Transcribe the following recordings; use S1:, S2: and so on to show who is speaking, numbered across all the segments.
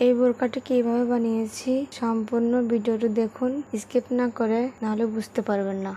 S1: এই বোরকাটি কীভাবে বানিয়েছি? সম্পূর্ণ ভিডিওটি দেখুন স্কিপ না করে নাহলে বুঝতে পারবেন না।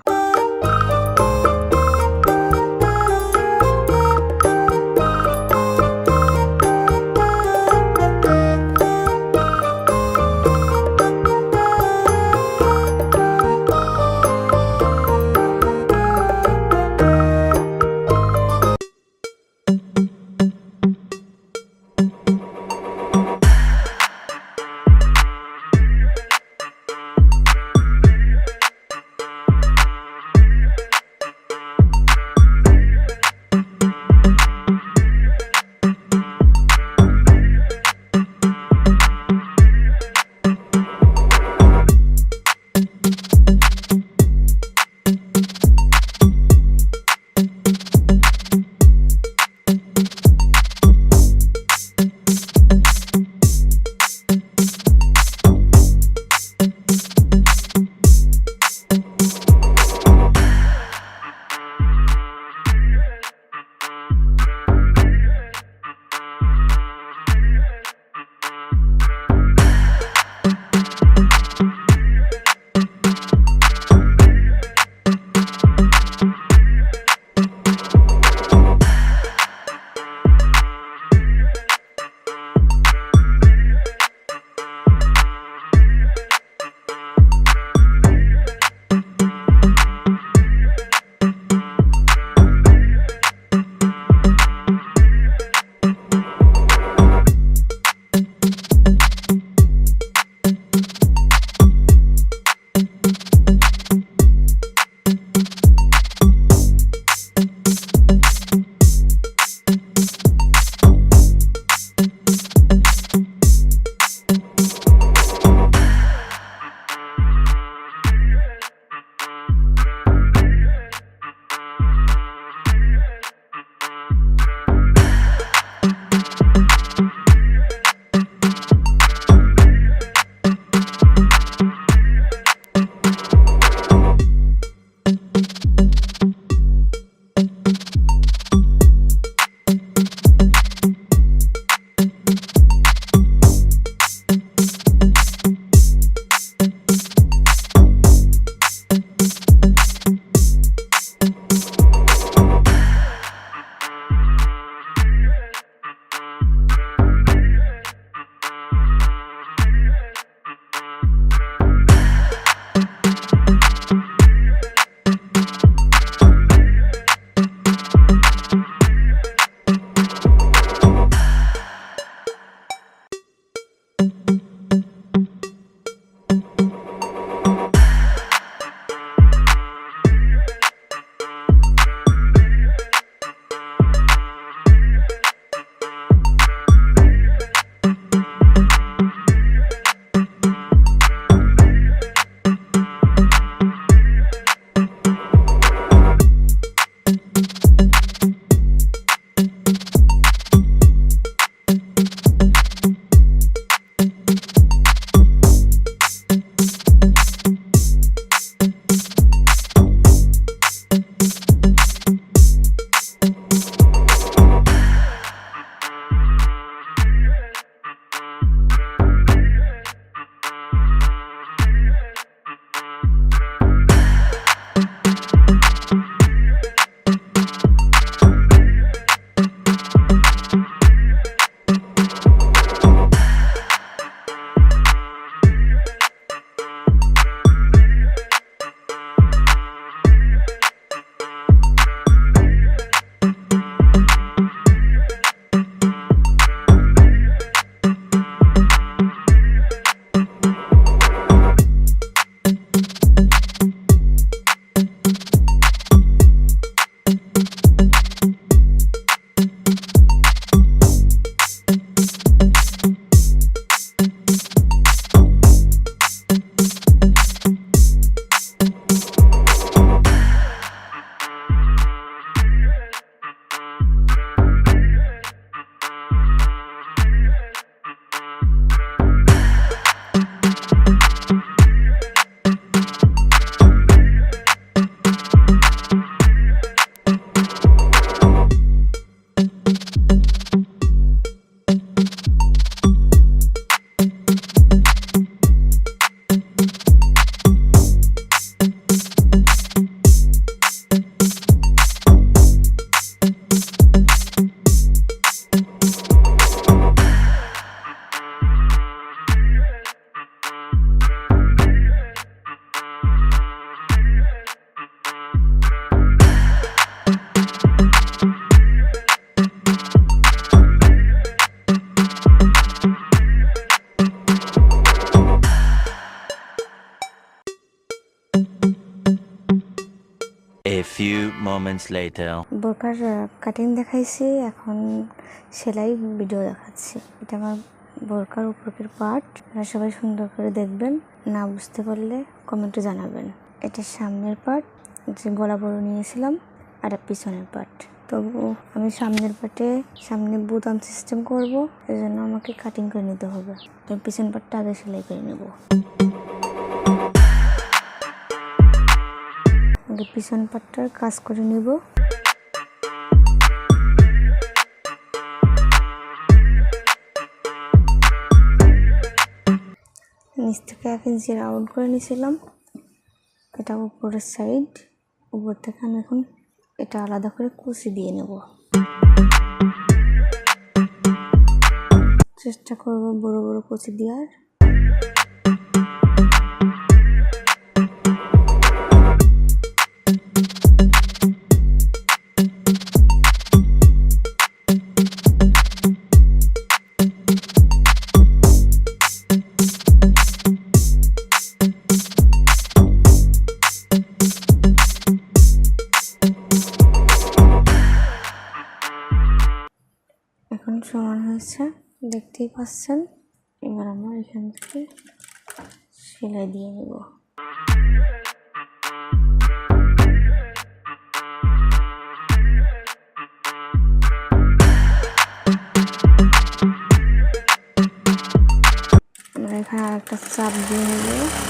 S2: Moments later.
S1: বোরকার কাটিং দেখাইছি, এখন সেলাই ভিডিও দেখাচ্ছি। এটা আমার বোরকার উপরের পার্ট আপনারা সবাই সুন্দর করে দেখবেন। না বুঝতে পারলে কমেন্টে জানাবেন। এটা সামনের পার্ট যে গলা বড় নিয়েছিলাম, আর পিছনের পার্ট তবু আমি সামনের পার্টে সামনে বুতাম সিস্টেম করব এই জন্য আমাকে কাটিং করে নিতে হবে। তো পিছন পার্টটা আগে সেলাই করে নেব। আগে পিছন পাটটার কাজ করে নিব। নিচ থেকে এক ইঞ্চি রাউন্ড করে নিয়েছিলাম এটা উপরের সাইড, উপর থেকে আমি এখন এটা আলাদা করে কুচি দিয়ে নেব। চেষ্টা করব বড় বড় কুচি দেওয়ার। পাচ্ছেন এবার আমরা এখান থেকে সেলাই দিয়ে নেব। আমরা এখানে আরেকটা চাপ দিয়ে নেব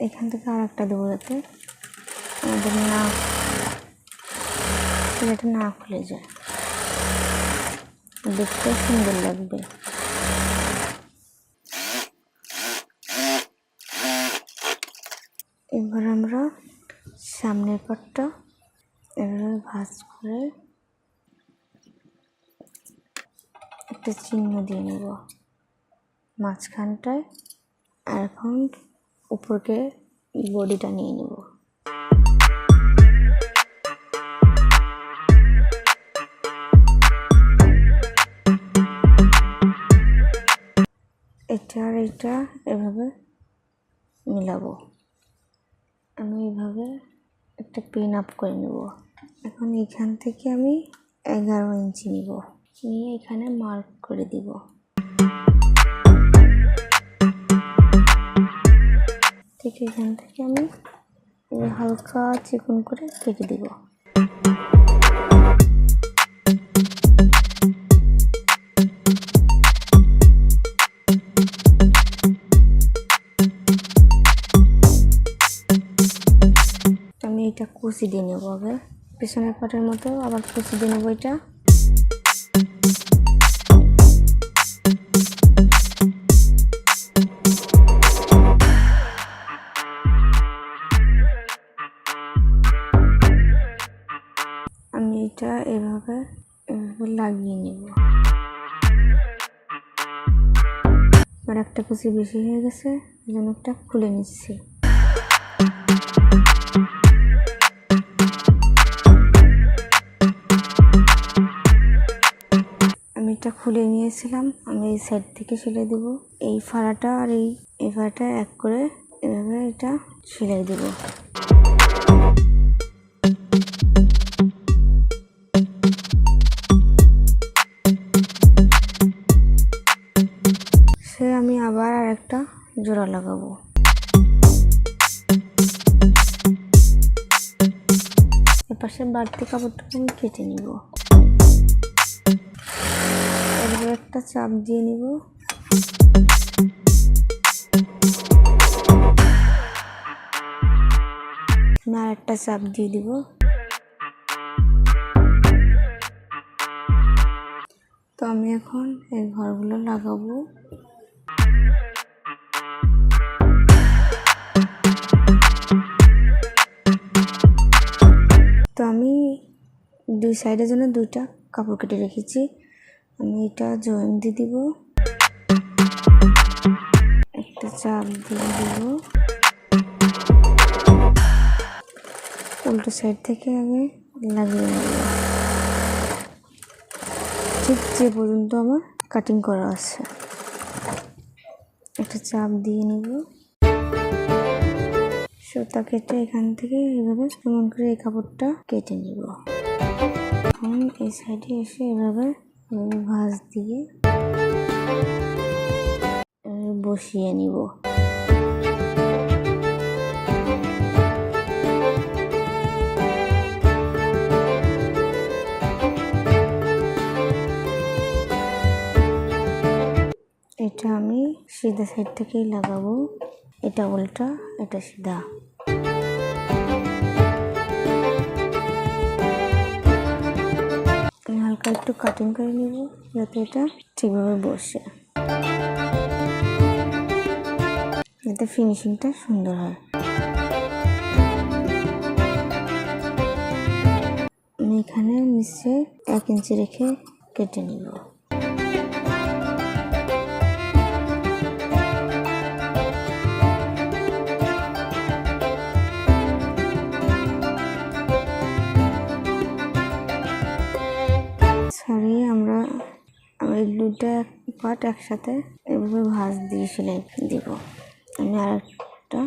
S1: এখান থেকে আর একটা দেবো যাতে আমাদের না যাতে না খুলে যায়। দেখতে সুন্দর লাগবে। এবার আমরা সামনের পাটটা এভাবে ভাজ করে একটা চিহ্ন দিয়ে নেব। মাঝখানটায় আর এখন উপরকে বডিটা নিয়ে নেব। এটা আর এটা এভাবে মিলাবো। আমি এইভাবে একটা পিন আপ করে নেব। এখন এখান থেকে আমি এগারো ইঞ্চি নিব। নিয়ে এখানে মার্ক করে দিব। ঠিক এখান থেকে আমি হালকা চিকন করে কেটে দিব। আমি এটা কুচি দিয়ে নেব আগে পেছনের পাটের মতো আবার কুচি দিয়ে নেব এটা। কুচি বেশি হয়ে গেছে এই একটা খুলে নিচ্ছি। আমি এটা খুলে নিয়েছিলাম, আমি এই সাইড থেকে সেলাই দেব। এই ফাড়াটা আর এই এ ফাড়াটা এক করে এভাবে এটা সেলাই দেব। জোড়া লাগাবো। এপাশে বাড়তি কাপড়টাকে আমি কেটে নিব। এভাবে একটা চাপ দিয়ে নিব। আর একটা চাপ দিয়ে দিব। তো আমি এখন এই ঘরগুলো লাগাবো। দুই সাইডের জন্য দুইটা কাপড় কেটে রেখেছি। আমি এটা জয়েন দিয়ে দিব। একটা চাপ দিয়ে দিব। উল্টো সাইড থেকে আমি লাগিয়ে নেব। ঠিক যে পর্যন্ত আমার কাটিং করা আছে। একটা চাপ দিয়ে নিব। সুতা কেটে এখান থেকে এভাবে কেমন করে এই কাপড়টা কেটে নিব। এখন এই সাইডে এসে এভাবে ভাঁজ দিয়ে বসিয়ে নিব। এটা আমি সিধা সাইড থেকেই লাগাবো। এটা উল্টা, এটা সিধা। হালকা একটু কাটিং করে নেব, যাতে এটা ঠিকভাবে বসে। যাতে ফিনিশিংটা সুন্দর হয়। আমি এখানে নিচে এক ইঞ্চি রেখে কেটে নিব। পার্ট একসাথে এভাবে ভাঁজ দিয়ে সেলাই দিব। আমি আর একটা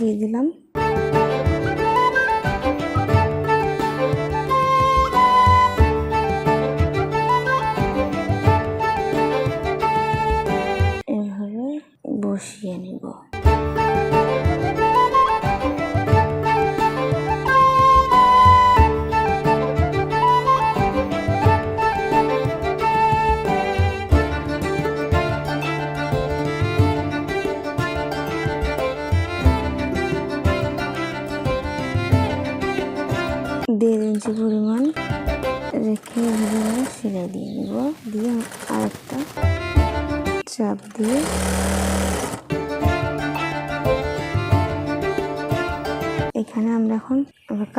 S1: দিয়ে দিলাম।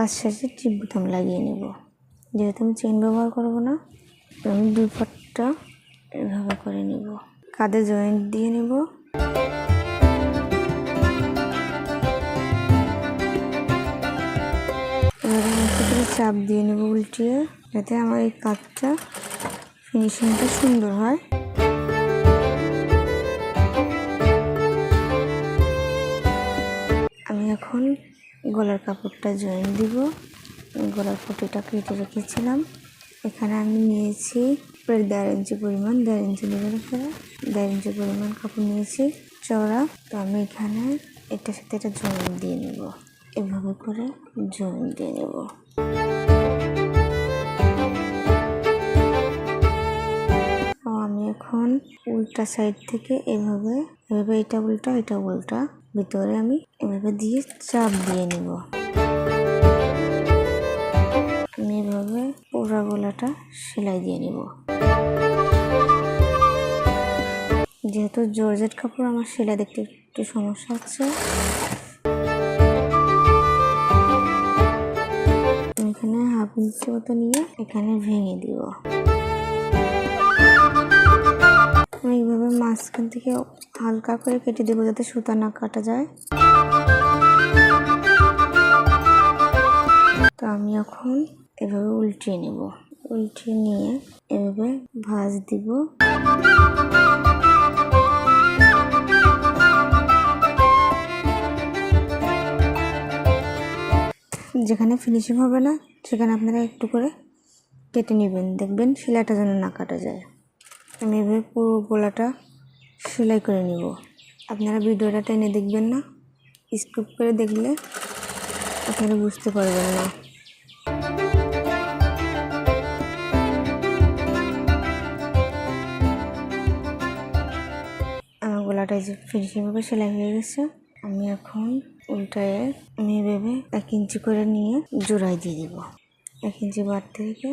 S1: কাজ শেষে টিপ বুতাম লাগিয়ে নেব। যেহেতু আমি চেন ব্যবহার করব না আমি দুই এভাবে করে নিব। কাঁধে জয়েন্ট দিয়ে নেব। চাপ দিয়ে নেব উল্টিয়ে, যাতে আমার এই কাজটা ফিনিশিংটা সুন্দর হয়। আমি এখন গলার কাপড়টা জয়েন দিব। গলার পটিটা কেটে রেখেছিলাম। এখানে আমি নিয়েছি প্রায় দেড় ইঞ্চি পরিমাণ, দেড় ইঞ্চি নেবের উপরে দেড় ইঞ্চি পরিমাণ কাপড় নিয়েছি, চওড়া। তো আমি এখানে এটার সাথে এটা জয়েন দিয়ে নেব। এভাবে করে জয়েন দিয়ে নেব। আমি এখন উল্টা সাইড থেকে এভাবে এভাবে এটা উল্টা এটা উল্টা। ভিতরে আমি এভাবে দিয়ে চাপ দিয়ে নিব। আমি এভাবে পুরা গলাটা সেলাই দিয়ে নিব। যেহেতু জর্জেট কাপড়, আমার সেলাই দেখতে একটু সমস্যা হচ্ছে। এখানে হাফ ইঞ্চি মতো নিয়ে এখানে ভেঙে দিব। মাঝখান থেকে হালকা করে কেটে দেবো যাতে সুতা না কাটা যায়। তো আমি এখন এভাবে উল্টিয়ে নেব। উল্টিয়ে নিয়ে এভাবে ভাজ দিব। যেখানে ফিনিশিং হবে না, সেখানে আপনারা একটু করে কেটে নেবেন। দেখবেন সেলাইটা যেন না কাটা যায়। আমি এভাবে পুরো গলাটা সেলাই করে নিব। আপনারা ভিডিওটা টেনে দেখবেন না, স্কিপ করে দেখলে আপনারা বুঝতে পারবেন না। আমার গলাটা যে ফিনিশিংভাবে সেলাই হয়ে গেছে, আমি এখন উল্টায় আমি এভাবে এক ইঞ্চি করে নিয়ে জোড়াই দিয়ে দিব। এক ইঞ্চি বাদ থেকে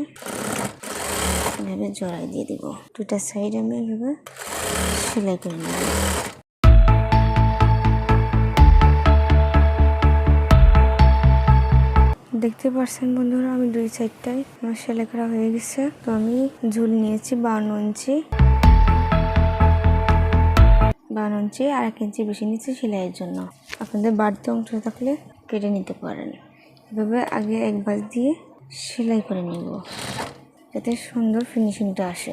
S1: এভাবে জোড়াই দিয়ে দিব। দুটা সাইড আমি এভাবে সেলাই করে নেব। দেখতে পাচ্ছেন বন্ধুরা, আমি দুই সাইডটাই আমার সেলাই করা হয়ে গেছে। তো আমি ঝুল নিয়েছি বাউন্ন ইঞ্চি। বাউন্ন ইঞ্চি আর এক ইঞ্চি বেশি নিচ্ছি সেলাইয়ের জন্য। আপনাদের বাড়তি অংশ থাকলে কেটে নিতে পারেন। এভাবে আগে এক বাস দিয়ে সেলাই করে নিব। যাতে সুন্দর ফিনিশিংটা আসে।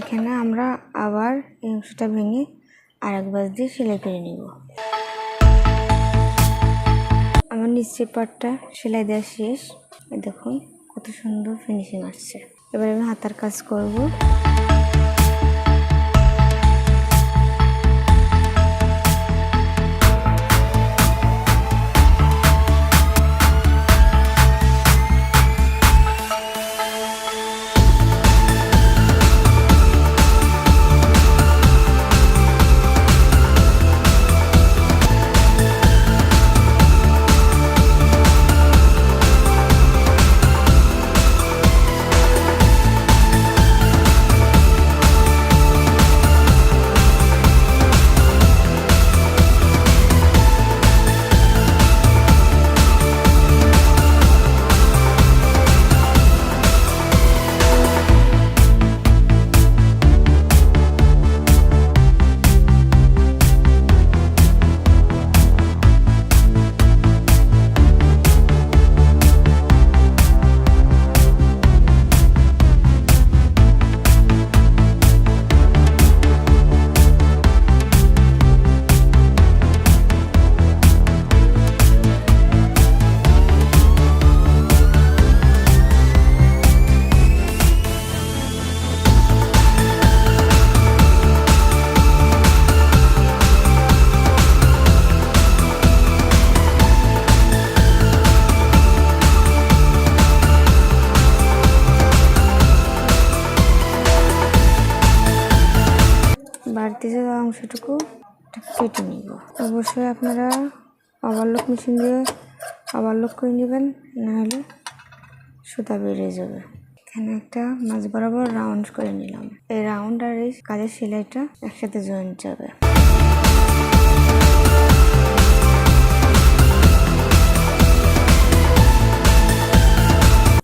S1: এখানে আমরা আবার এই অংশটা ভেঙে আর এক বাস দিয়ে সেলাই করে নিব। আমার নিচের পাটটা সেলাই দেওয়া শেষ। দেখুন, কত সুন্দর ফিনিশিং আসছে। এবার আমি হাতার কাজ করব। যাওয়া অংশটুকু কেটে নিব। অবশ্যই আপনারা ওভারলক মেশিন দিয়ে ওভারলক করে নেবেন, নাহলে সুতা বেরিয়ে যাবে। এখানে একটা মাছ বরাবর রাউন্ড করে নিলাম। এই রাউন্ড আর এই কাজের সেলাইটা একসাথে জয়েন্ট যাবে।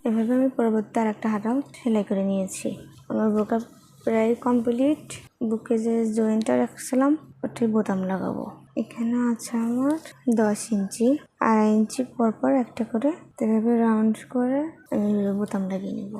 S1: এভাবে আমি পরবর্তী আর একটা হাতাও সেলাই করে নিয়েছি। আমার বোকা প্রায় কমপ্লিট বুকে যে জয়েন্টটা রাখছিলাম, ওটাই বোতাম লাগাবো। এখানে আছে আমার দশ ইঞ্চি। আড়াই ইঞ্চি পরপর পর একটা করে, এভাবে রাউন্ড করে আমি বোতাম লাগিয়ে নেব।